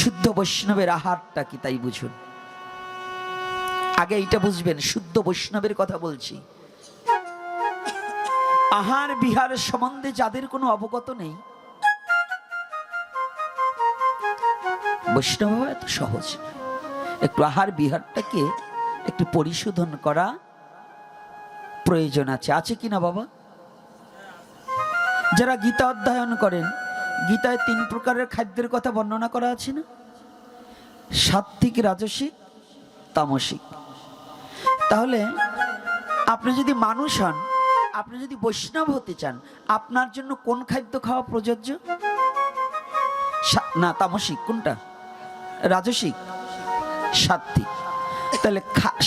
শুদ্ধ বৈষ্ণবের আহারটা কি তাই বুঝুন। আগে এইটা বুঝবেন, শুদ্ধ বৈষ্ণবের কথা বলছি। আহার বিহার সম্বন্ধে যাদের কোনো অবগত নেই, বৈষ্ণব এত সহজ একটু আহার বিহারটাকে একটু পরিশোধন করা প্রয়োজন আছে। আছে কিনা বাবা? যারা গীতা অধ্যয়ন করেন গীতায় তিন প্রকারের খাদ্যের কথা বর্ণনা করা আছে না? সাত্বিক রাজসিক, তামসিক। তাহলে আপনি যদি মানুষ হন, আপনি যদি বৈষ্ণব হতে চান, আপনার জন্য কোন খাদ্য খাওয়া প্রযোজ্য? না, তামসিক, কোনটা? রাজসিক সাত্বিক তাহলে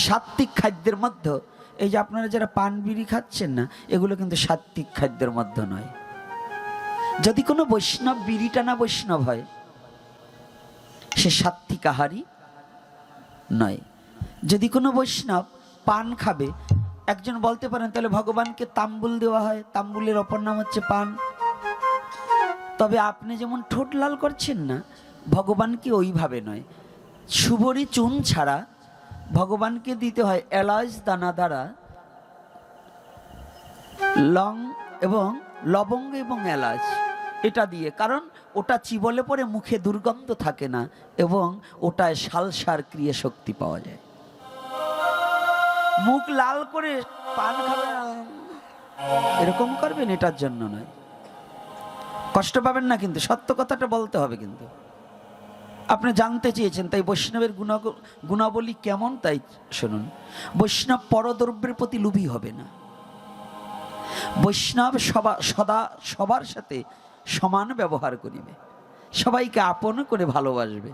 সাত্বিক খাদ্যের মধ্যে, এই যে আপনারা যারা পান বিড়ি খাচ্ছেন না, এগুলো কিন্তু সাত্বিক খাদ্যের মধ্যে নয়। যদি কোনো বৈষ্ণব, বিড়ি টানা বৈষ্ণব হয়, সে সাত্বিক আহারই নয়। যদি কোনো বৈষ্ণব পান খাবে, একজন বলতে পারেন, তাহলে ভগবানকে তাম্বুল দেওয়া হয়, তাম্বুলের অপর নাম হচ্ছে পান। তবে আপনি যেমন ঠোঁট লাল করছেন না ভগবানকে ওইভাবে নয়। সুবরি চুন ছাড়া ভগবানকে দিতে হয় এলাচ দানা দ্বারা লং এবং লবঙ্গ এবং এলাচ এটা দিয়ে। কারণ ওটা চিবলে পরে মুখে দুর্গন্ধ থাকে না এবং ওটায় সালসার ক্রিয়া শক্তি পাওয়া যায়। মুখ লাল করে পান খাবেন এরকম করবেন, এটার জন্য নয়। কষ্ট পাবেন না কিন্তু, সত্য কথাটা বলতে হবে কিন্তু। আপনি জানতে চেয়েছেন, তাই বৈষ্ণবের গুণ গুণাবলী কেমন? তাই শুনুন। বৈষ্ণব পরদ্রব্যের প্রতি লোভী হবে না। বৈষ্ণব সবা, সদা, সবার সাথে সমান ব্যবহার করিবে। সবাইকে আপন করে ভালোবাসবে।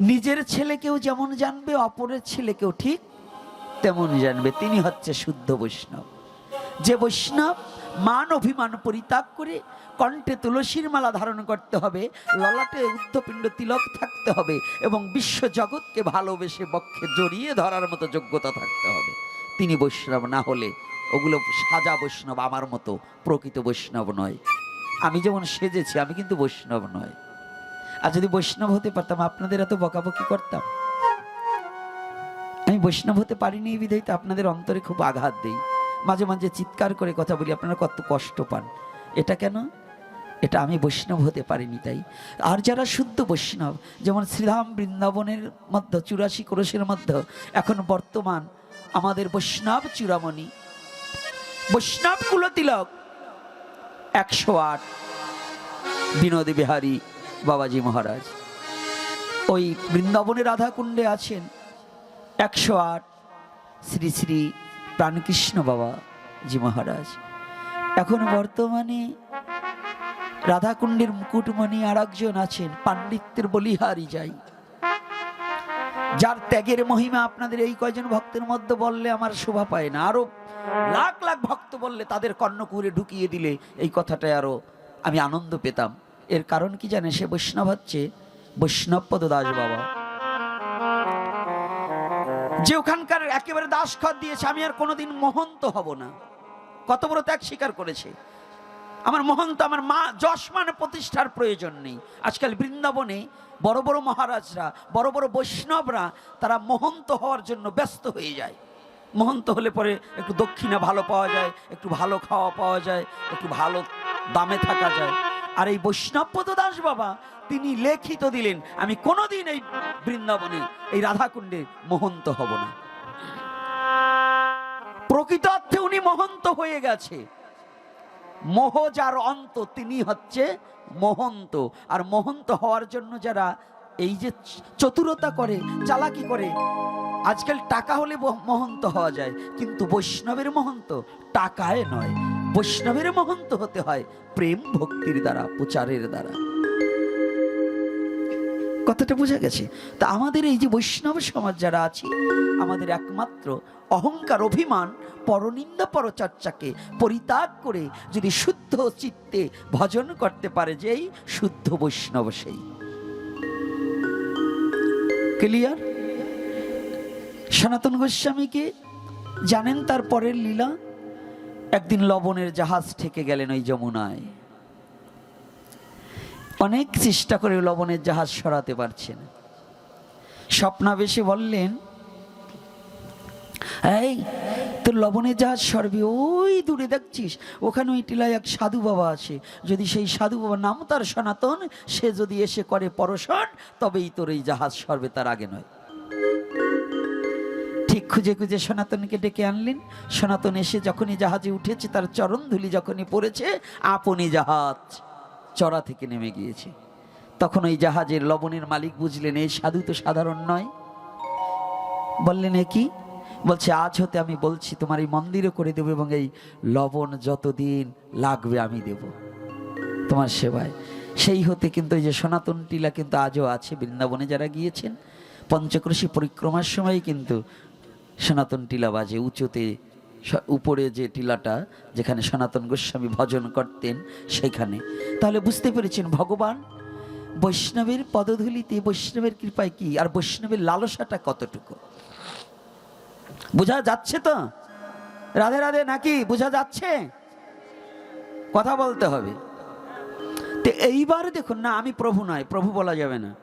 নিজের ছেলেকেও যেমন জানবে, অপরের ছেলেকেও ঠিক তেমন জানবে। তিনি হচ্ছে শুদ্ধ বৈষ্ণব। যে বৈষ্ণব মান অভিমান পরিত্যাগ করে কণ্ঠে তুলসীর মালা ধারণ করতে হবে, ললাটে উদ্ধপিণ্ড তিলক থাকতে হবে এবং বিশ্ব জগৎকে ভালোবেসে বক্ষে জড়িয়ে ধরার মতো যোগ্যতা থাকতে হবে। তিনি বৈষ্ণব না হলে ওগুলো সাজা বৈষ্ণব, আমার মতো প্রকৃত বৈষ্ণব নয়। আমি যেমন সেজেছি, আমি কিন্তু বৈষ্ণব নয় আর যদি বৈষ্ণব হতে পারতাম, আপনাদের এত বকাবকি করতাম। আমি বৈষ্ণব হতে পারিনি এই বিধায়, তো আপনাদের অন্তরে খুব আঘাত দেই। মাঝে মাঝে চিৎকার করে কথা বলি, আপনারা কত কষ্ট পান। এটা কেন? এটা আমি বৈষ্ণব হতে পারিনি তাই। আর যারা শুদ্ধ বৈষ্ণব, যেমন শ্রীধাম বৃন্দাবনের মধ্যে, চুরাশি ক্রোশের মধ্যে, এখন বর্তমান আমাদের বৈষ্ণব চূড়ামণি। বৈষ্ণব কুলতিলক একশো আট। বিনোদী বিহারী বাবাজি মহারাজ। ওই বৃন্দাবনের রাধাকুণ্ডে আছেন একশো আট শ্রী শ্রী প্রাণকৃষ্ণ বাবা জি মহারাজ। এখন বর্তমানে রাধাকুণ্ডের মুকুটমণি আর একজন আছেন, পাণ্ডিত্যের বলিহারি যাই। যার ত্যাগের মহিমা আপনাদের এই কয়জন ভক্তের মধ্যে বললে আমার শোভা পায় না। আরও লাখ লাখ ভক্ত বললে তাদের কর্ণকুরে ঢুকিয়ে দিলে এই কথাটায় আরও আমি আনন্দ পেতাম। এর কারণ কি জানে সে বৈষ্ণব হচ্ছে বৈষ্ণবপদ দাস বাবা। যে ওখানকার একেবারে দাস খত দিয়েছে, আমি আর কোনোদিন মহন্ত হব না। কত বড় ত্যাগ স্বীকার করেছে। আমার মহন্ত, আমার মা যশ মানে প্রতিষ্ঠার প্রয়োজন নেই। আজকাল বৃন্দাবনে বড় বড় মহারাজরা, বড় বড় বৈষ্ণবরা, তারা মহন্ত হওয়ার জন্য ব্যস্ত হয়ে যায়। মহন্ত হলে পরে একটু দক্ষিণা ভালো পাওয়া যায়, একটু ভালো খাওয়া পাওয়া যায়, একটু ভালো দামে থাকা যায়। আর এই বৈষ্ণবপদ দাস বাবা, তিনি লেখিত দিলেন, আমি কোনোদিন এই বৃন্দাবনে, এই রাধাকুণ্ডে মহন্ত হব না। প্রকৃত অর্থে উনি মহন্ত হয়ে গেছে। মোহ যার অন্ত, তিনি হচ্ছে মহন্ত। আর মহন্ত হওয়ার জন্য যারা এই যে চতুরতা করে, চালাকি করে আজকাল টাকা হলে মহন্ত হওয়া যায়, কিন্তু বৈষ্ণবের মহন্ত টাকায় নয়। বৈষ্ণবের মহন্ত হতে হয় প্রেম ভক্তির দ্বারা, প্রচারের দ্বারা। কথাটা বোঝা গেছে? তা আমাদের এই যে বৈষ্ণব সমাজ যারা আছি, আমাদের একমাত্র অহংকার অভিমান, পরনিন্দা পরচর্চাকে পরিত্যাগ করে যদি শুদ্ধ চিত্তে ভজন করতে পারে যেই, শুদ্ধ বৈষ্ণব সেই। ক্লিয়ার সনাতন গোস্বামীকে জানেন তার পরের লীলা? একদিন লবণের জাহাজ ঠেকে গেলেন ওই যমুনায়। অনেক চেষ্টা করে লবণের জাহাজ সরাতে পারছেন। স্বপ্নাবেশে বললেন, এই, তোর লবণের জাহাজ সরবি, ওই দূরে দেখছিস, ওখানে ওই টিলায় এক সাধু বাবা আছে। যদি সেই সাধু বাবা নাম তার সনাতন, সে যদি এসে করে পরশন, তবেই তোর এই জাহাজ সরবে, তার আগে নয়। ঠিক খুঁজে খুঁজে সনাতনকে ডেকে আনলেন। সনাতন এসে যখনই জাহাজে উঠেছে, তার চরণ ধুলি যখনই পড়েছে, আপনি জাহাজ চড়া থেকে নেমে গিয়েছে। তখন ওই জাহাজের লবণের মালিক বুঝলেন, এই সাধু তো সাধারণ নয়। বললেন, এ কি? বলছে, আজ হতে আমি বলছি, তোমার এই মন্দিরও করে দেবো এবং এই লবণ যতদিন লাগবে আমি দেব তোমার সেবায়। সেই হতে কিন্তু এই যে সনাতন টিলা কিন্তু আজও আছে, বৃন্দাবনে যারা গিয়েছেন। পঞ্চক্রোশী পরিক্রমার সময় কিন্তু সনাতন টিলা বাজে, উঁচুতে উপরে যে টিলাটা, যেখানে সনাতন গোস্বামী ভজন করতেন, সেখানে। তাহলে বুঝতে পেরেছেন ভগবান, বৈষ্ণবের পদধূলিতে বৈষ্ণবের কৃপায় কি, আর বৈষ্ণবের লালসাটা কতটুকু? বোঝা যাচ্ছে তো? রাধে রাধে, নাকি বোঝা যাচ্ছে? কথা বলতে হবে। তো এইবার দেখুন, না, আমি প্রভু নয়, প্রভু বলা যাবে না।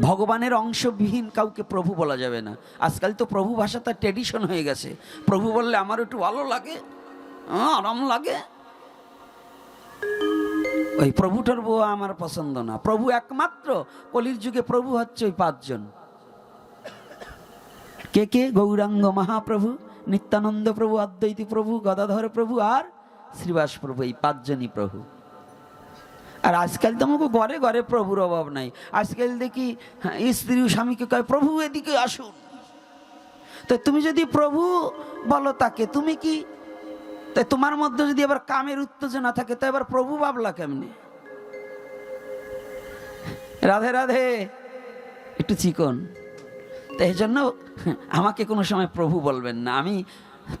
ভগবানের অংশবিহীন কাউকে প্রভু বলা যাবে না। আজকাল তো প্রভু ভাষা তার ট্রেডিশন হয়ে গেছে। প্রভু বললে আমার একটু ভালো লাগে আহ, আরাম লাগে। ওই প্রভুটার বউ আমার পছন্দ না। প্রভু একমাত্র কলির যুগে প্রভু হচ্ছে ওই পাঁচজন। কে কে? গৌরাঙ্গ মহাপ্রভু নিত্যানন্দ প্রভু অদ্বৈতী প্রভু গদাধর প্রভু আর শ্রীবাস প্রভু এই পাঁচজনই প্রভু। আর আজকাল তো আমাকে ঘরে ঘরে প্রভুর অভাব নাই। আজকাল দেখি হ্যাঁ, স্ত্রী স্বামীকে কয় প্রভু এদিকে আসুন। তো তুমি যদি প্রভু বলো তাকে তুমি কি? তাই তোমার মধ্যে যদি আবার কামের উত্তেজনা থাকে তো এবার প্রভু ভাবলা কেমনি? রাধে রাধে একটু চিকন। তাই জন্য আমাকে কোনো সময় প্রভু বলবেন না। আমি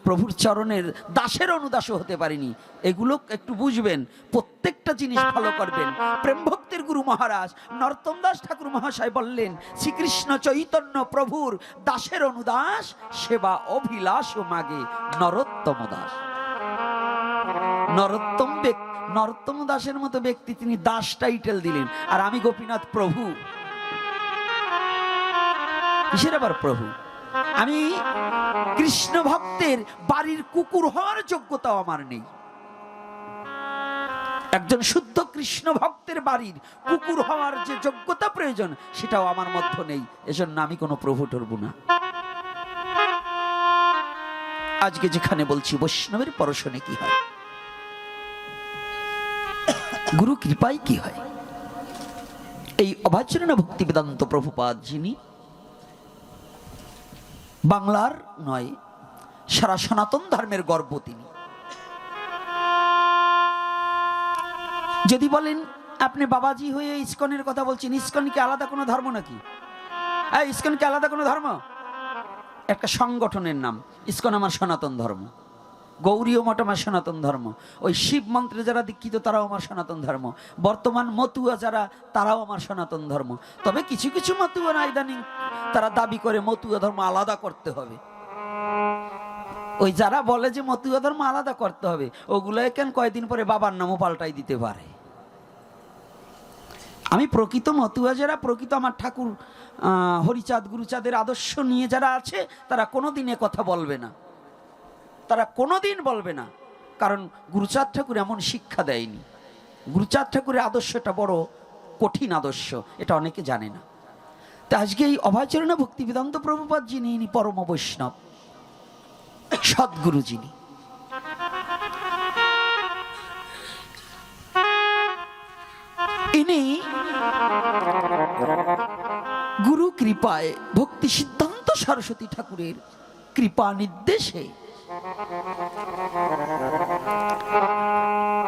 প্রভুর চরণের দাসের অনুদাসও হতে পারিনি। এগুলো একটু বুঝবেন, প্রত্যেকটা জিনিস ফলো করবেন। প্রেম ভক্তির গুরু মহারাজ নরোত্তম দাস ঠাকুর মহাশয় বললেন, শ্রীকৃষ্ণ চৈতন্য প্রভুর দাসের অনুদাস, সেবা অভিলাষ ও মাগে নরোত্তম দাস। নরোত্তম ব্যক্তি নরোত্তম দাসের মতো ব্যক্তি তিনি দাস টাইটেল দিলেন। আর আমি গোপীনাথ প্রভু। কিসের আবার প্রভু? আমি কৃষ্ণ ভক্তের বাড়ির কুকুর হওয়ার যোগ্যতাও আমার নেই। একজন শুদ্ধ কৃষ্ণ ভক্তের বাড়ির কুকুর হওয়ার যে যোগ্যতা প্রয়োজন, সেটাও আমার মধ্যে নেই। এজন্য আমি কোনো প্রভু টরবো না। আজকে যেখানে বলছি, বৈষ্ণবের পরশনে কি হয়? গুরু কৃপায় কি হয়? এই অভাচরণ ভক্তি বেদান্ত প্রভুপাদ যিনি বাংলার নয়, সারা সনাতন ধর্মের গর্ব তিনি। যদি বলেন, আপনি বাবাজি হয়ে ইস্কনের কথা বলছেন, ইস্কন কি আলাদা কোনো ধর্ম নাকি? হ্যাঁ ইস্কন কি আলাদা কোনো ধর্ম? একটা সংগঠনের নাম, ইস্কন আমার সনাতন ধর্ম। গৌরীয় মঠ আমার সনাতন ধর্ম। ওই শিব মন্ত্রে যারা দীক্ষিত, তারাও আমার সনাতন ধর্ম। বর্তমান মতুয়া যারা, তারাও আমার সনাতন ধর্ম। তবে কিছু কিছু মতুয়া না ইদানিং তারা দাবি করে, মতুয়া ধর্ম আলাদা করতে হবে। ওই যারা বলে যে মতুয়া ধর্ম আলাদা করতে হবে, ওগুলো কেন কয়দিন পরে বাবার নামও পাল্টাই দিতে পারে? আমি প্রকৃত মতুয়া যারা, প্রকৃত আমার ঠাকুর হরিচাঁদ, গুরুচাঁদের আদর্শ নিয়ে যারা আছে, তারা কোনোদিন এ কথা বলবে না। তারা কোনোদিন বলবে না। কারণ গুরুচাঁদ ঠাকুর এমন শিক্ষা দেয়নি। গুরুচাঁদ ঠাকুরের আদর্শটা বড় কঠিন আদর্শ, এটা অনেকে জানে না। তা আজকে এই অভয়চরণা ভক্তি বেদান্ত প্রভুপাদ যিনি, ইনি পরম বৈষ্ণব, সদ্গুরু যিনি। ইনি গুরু কৃপায় ভক্তি সিদ্ধান্ত সরস্বতী ঠাকুরের কৃপা নির্দেশে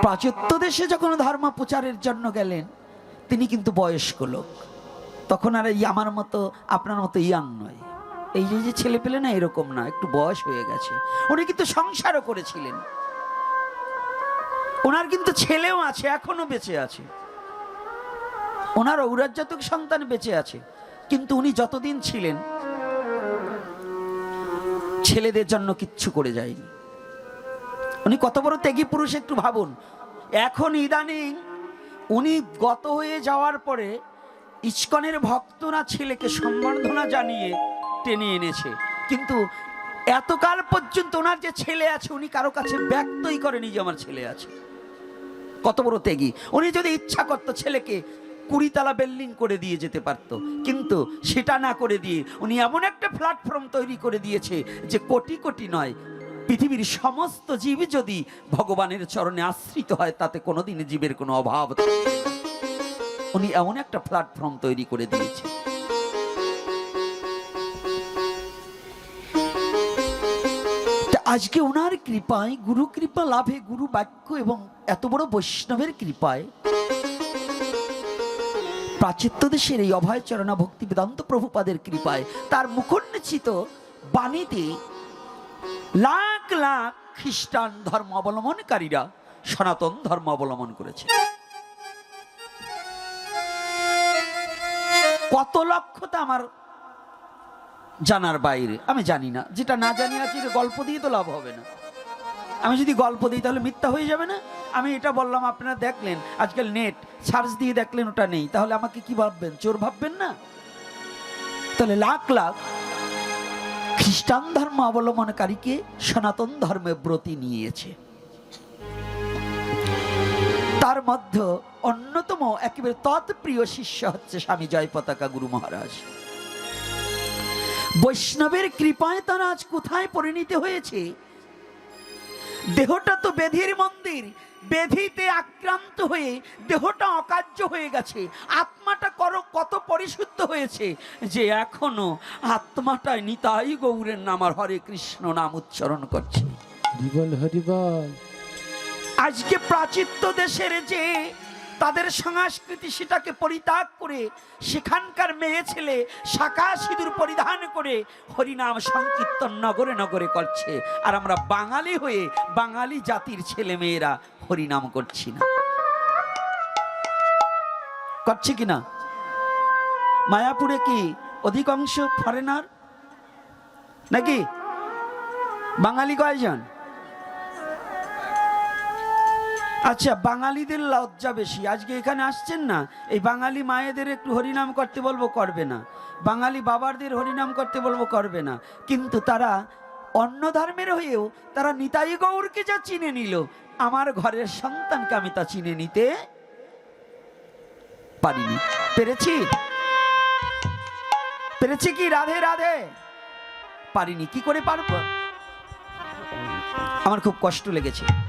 প্রাচত্য দেশে যখন ধর্ম প্রচারের জন্য গেলেন, তিনি কিন্তু বয়স্ক লোক। তখন আর এই আমার মতো, আপনার মতো ইয়াং নয়। এই যে যে ছেলে পেলে না এরকম না, একটু বয়স হয়ে গেছে। উনি কিন্তু সংসারও করেছিলেন। ওনার কিন্তু ছেলেও আছে, এখনও বেঁচে আছে। ওনার ঔরাজ্যাতক সন্তান বেঁচে আছে। কিন্তু উনি যতদিন ছিলেন, ছেলেদের জন্য কিচ্ছু করে যায়নি। উনি কত বড় ত্যাগী পুরুষ একটু ভাবুন। এখন ইদানিং উনি গত হয়ে যাওয়ার পরে ইস্কনের ভক্তরা ছেলেকে সম্বর্ধনা জানিয়ে টেনে এনেছে। কিন্তু এতকাল পর্যন্ত ওনার যে ছেলে আছে, উনি কারও কাছে ব্যক্তই করেনি যে আমার ছেলে আছে। কত বড় ত্যাগী। উনি যদি ইচ্ছা করতো ছেলেকে কুড়িতলা বিল্ডিং করে দিয়ে যেতে পারত, কিন্তু সেটা না করে দিয়ে উনি এমন একটা প্ল্যাটফর্ম তৈরি করে দিয়েছে যে কোটি কোটি নয়, পৃথিবীর সমস্ত জীব যদি ভগবানের চরণে আশ্রিত হয়, তাতে কোনোদিন জীবের কোনো অভাব থাকবে না। উনি এমন একটা প্ল্যাটফর্ম তৈরি করে দিয়েছে। আজকে ওনার কৃপায়, গুরু কৃপা লাভে, গুরু বাক্য এবং এত বড় বৈষ্ণবের কৃপায় প্রাচিত্য দেশের এই অভয় চরণা ভক্তি বেদান্ত প্রভুপাদের কৃপায় তার মুখোন্নচিত বাণীতে লাখ লাখ খ্রিস্টান ধর্ম অবলম্বনকারীরা সনাতন ধর্ম অবলম্বন করেছে। কত লক্ষ তা আমার জানার বাইরে। আমি জানি না। যেটা না জানি আছি গল্প দিয়ে তো লাভ হবে না। আমি যদি গল্প দিই তাহলে মিথ্যা হয়ে যাবে না? আমি এটা বললাম, আপনারা দেখলেন, আজকাল নেট সার্চ দিয়ে দেখলেন ওটা নেই। তাহলে আমাকে কি ভাববেন? চোর ভাববেন না? তাহলে লাখ লাখ খ্রিস্টান ধর্ম অবলম্বনকারীকে সনাতন ধর্মে ব্রতি নিয়েছে। তার মধ্যে অন্যতম একেবারে তৎপ্রিয় শিষ্য হচ্ছে স্বামী জয় পতাকা গুরু মহারাজ। বৈষ্ণবের কৃপায় তারা আজ কোথায় পরিণত হয়েছে? দেহটা তো বেধির মন্দির, বেধিতে আক্রান্ত হয়ে দেহটা অকার্য হয়ে গেছে। আত্মাটা করো, কত পরিশুদ্ধ হয়েছে যে এখনও আত্মাটায় নিতাই গৌরের নাম আর হরে কৃষ্ণ নাম উচ্চারণ করছে। হরিবল হরিবল। আজকে প্রাচিত্য দেশের যে তাদের সংস্কৃতি সেটাকে পরিত্যাগ করে সেখানকার মেয়ে ছেলে শাখা সিঁদুর পরিধান করে হরিনাম সংকীর্তন নগরে নগরে করছে। আর আমরা বাঙালি হয়ে বাঙালি জাতির ছেলে মেয়েরা হরিনাম করছি না। করছে কিনা মায়াপুরে কি অধিকাংশ ফরেনার নাকি? বাঙালি কয়জন? আচ্ছা বাঙালিদের লজ্জা বেশি। আজকে এখানে আসছেন না? এই বাঙালি মায়েদের একটু হরিনাম করতে বলব, করবে না। বাঙালি বাবারদের হরিনাম করতে বলব, করবে না। কিন্তু তারা অন্য ধর্মের হয়েও তারা নিতাই গৌরকে যা চিনে নিল, আমার ঘরের সন্তানকে আমি তা চিনে নিতে পারিনি। পেরেছি? পেরেছি কি? রাধে রাধে। পারিনি, কি করে পারব? আমার খুব কষ্ট লেগেছে।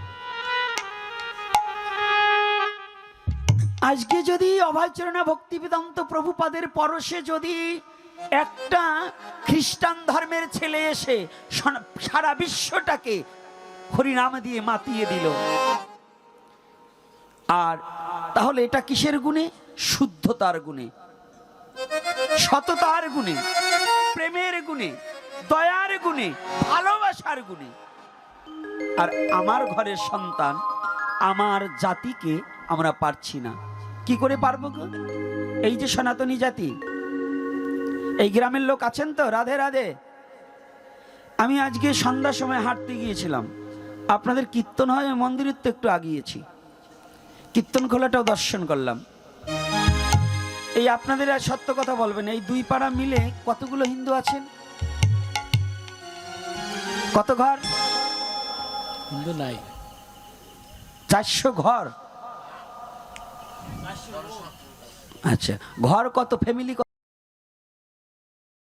আজকে যদি অভয়চরণা ভক্তি বেদান্ত প্রভুপাদের পরশে যদি একটা খ্রিস্টান ধর্মের ছেলে এসে সারা বিশ্বটাকে হরিনাম দিয়ে মাতিয়ে দিল। আর তাহলে এটা কিসের গুণে? শুদ্ধতার গুণে। সততার গুণে। প্রেমের গুণে। দয়ার গুণে। ভালোবাসার গুণে। আর আমার ঘরের সন্তান, আমার জাতিকে আমরা পারছি না। কি করে পারব গো? এই যে সনাতনী জাতি এই গ্রামের লোক আছেন তো? রাধে রাধে। আমি আজকে সন্ধ্যার সময় হাঁটতে গিয়েছিলাম। আপনাদের কীর্তন হয় ওই মন্দিরের তো একটু আগিয়েছি। কীর্তন খোলাটাও দর্শন করলাম। এই আপনাদের আর সত্য কথা বলবেন এই দুই পাড়া মিলে কতগুলো হিন্দু আছেন? কত ঘর? হিন্দু নাই। চারশো ঘর। আচ্ছা ঘর কত? ফ্যামিলি